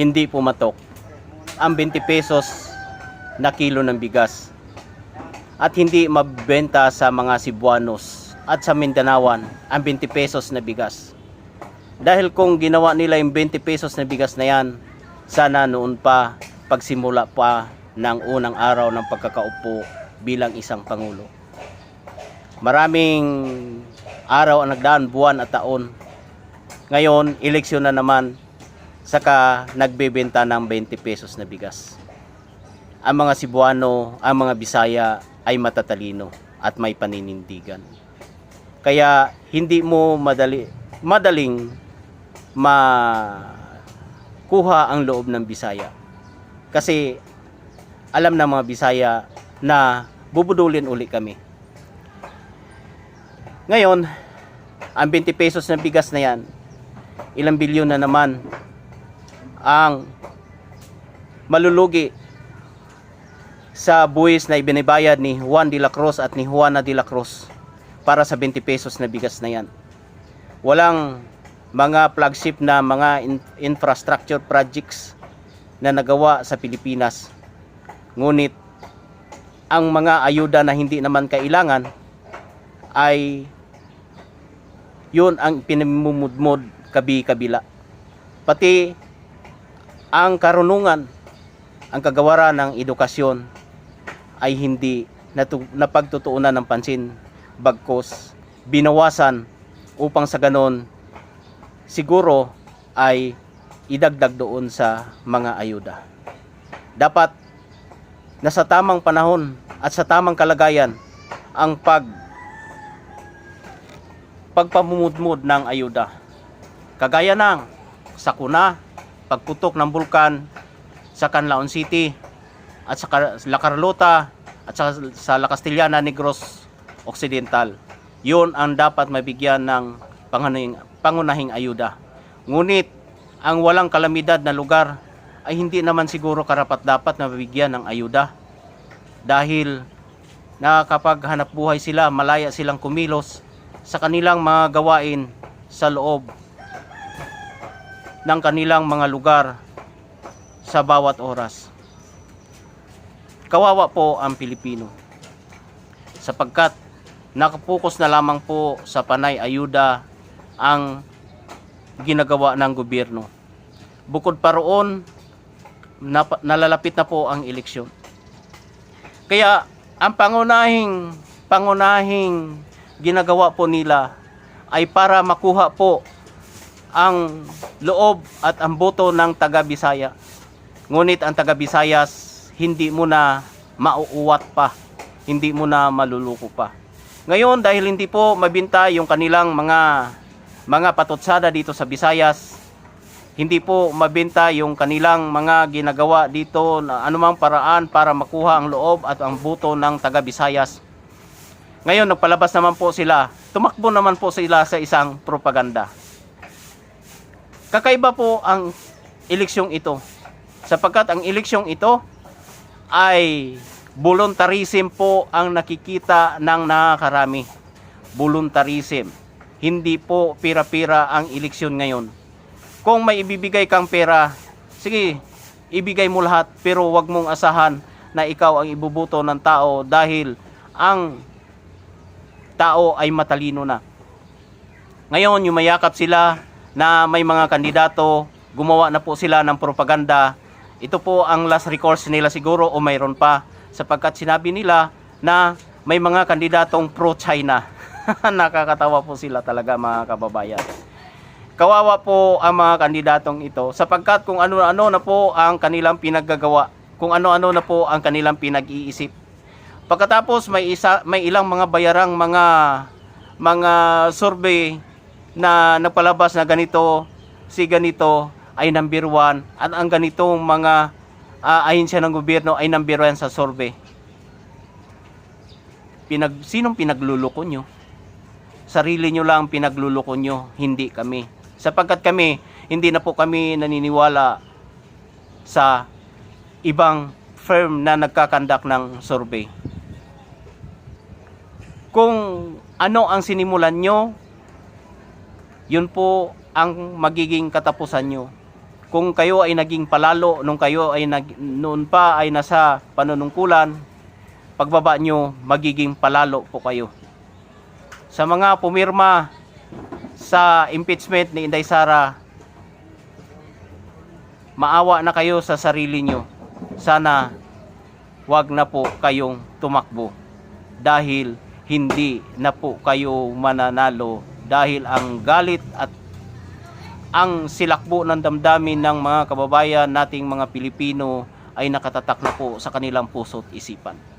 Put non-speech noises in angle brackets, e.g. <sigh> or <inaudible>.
hindi pumatok ang 20 pesos na kilo ng bigas at hindi mabenta sa mga Cebuanos at sa Mindanaoan ang 20 pesos na bigas. Dahil kung ginawa nila yung 20 pesos na bigas na yan, sana noon pa pagsimula pa ng unang araw ng pagkakaupo bilang isang Pangulo. Maraming araw ang nagdaan, buwan at taon. Ngayon, eleksyon na naman, saka nagbebenta ng 20 pesos na bigas. Ang mga Cebuano, ang mga Bisaya ay matatalino at may paninindigan. Kaya hindi mo madali, madaling makuha ang loob ng Bisaya. Kasi alam ng mga Bisaya na bubudulin uli kami. Ngayon, ang 20 pesos na bigas na yan, ilang bilyon na naman ang malulugi sa buwis na ibinibayad ni Juan de la Cruz at ni Juana de la Cruz para sa 20 pesos na bigas na yan. Walang mga flagship na mga in- infrastructure projects na nagawa sa Pilipinas. Ngunit ang mga ayuda na hindi naman kailangan ay yun ang pinamumudmod kabi-kabila. Pati ang karunungan, ang kagawaran ng edukasyon ay hindi napagtutuunan ng pansin bagkos binawasan upang sa ganon siguro ay idagdag doon sa mga ayuda. Dapat nasa tamang panahon at sa tamang kalagayan ang pag pagpamumudmod ng ayuda. Kagaya ng sakuna, pagputok ng bulkan sa Canlaon City at sa La Carlota at sa, sa La Castellana Negros Occidental. Yun ang dapat mabigyan ng pangunahing, pangunahing ayuda. Ngunit ang walang kalamidad na lugar ay hindi naman siguro karapat dapat na mabigyan ng ayuda dahil nakakapaghanap buhay sila, malaya silang kumilos sa kanilang mga gawain sa loob ng kanilang mga lugar sa bawat oras. Kawawa po ang Pilipino sapagkat nakapokus na lamang po sa panay ayuda ang ginagawa ng gobyerno. Bukod pa roon, nalalapit na po ang eleksyon. Kaya ang pangunahing pangunahing ginagawa po nila ay para makuha po ang loob at ang boto ng taga Bisaya. Ngunit ang taga Visayas hindi mo na mauuwat pa, hindi mo na maluluko pa. Ngayon dahil hindi po mabinta yung kanilang mga mga patutsada dito sa Visayas, hindi po mabenta yung kanilang mga ginagawa dito na anumang paraan para makuha ang loob at ang buto ng taga Visayas. Ngayon nagpalabas naman po sila, tumakbo naman po sila sa isang propaganda. Kakaiba po ang eleksyong ito. Sapagkat ang eleksyong ito ay voluntarism po ang nakikita ng nakakarami. Voluntarism. Hindi po pira-pira ang eleksyon ngayon. Kung may ibibigay kang pera, sige, ibigay mo lahat pero wag mong asahan na ikaw ang ibubuto ng tao dahil ang tao ay matalino na. Ngayon, yumayakap sila na may mga kandidato, gumawa na po sila ng propaganda. Ito po ang last recourse nila siguro o mayroon pa sapagkat sinabi nila na may mga kandidatong pro-China. <laughs> Nakakatawa po sila talaga mga kababayan. Kawawa po ang mga kandidatong ito sapagkat kung ano-ano na po ang kanilang pinaggagawa, kung ano-ano na po ang kanilang pinag-iisip. Pagkatapos may isa may ilang mga bayarang mga mga survey na nagpalabas na ganito si ganito ay number one at ang ganitong mga ah, ahensya ng gobyerno ay number one sa survey. Pinag, sinong pinagluloko nyo? Sarili nyo lang pinagluloko nyo, hindi kami. Sapagkat kami, hindi na po kami naniniwala sa ibang firm na nagkakandak ng survey. Kung ano ang sinimulan nyo, yun po ang magiging katapusan nyo. kung kayo ay naging palalo nung kayo ay nag, noon pa ay nasa panunungkulan, pagbaba nyo magiging palalo po kayo. Sa mga pumirma sa impeachment ni Inday Sara, maawa na kayo sa sarili nyo. Sana wag na po kayong tumakbo dahil hindi na po kayo mananalo dahil ang galit at ang silakbo ng damdamin ng mga kababayan nating mga Pilipino ay nakatatak na po sa kanilang puso't isipan.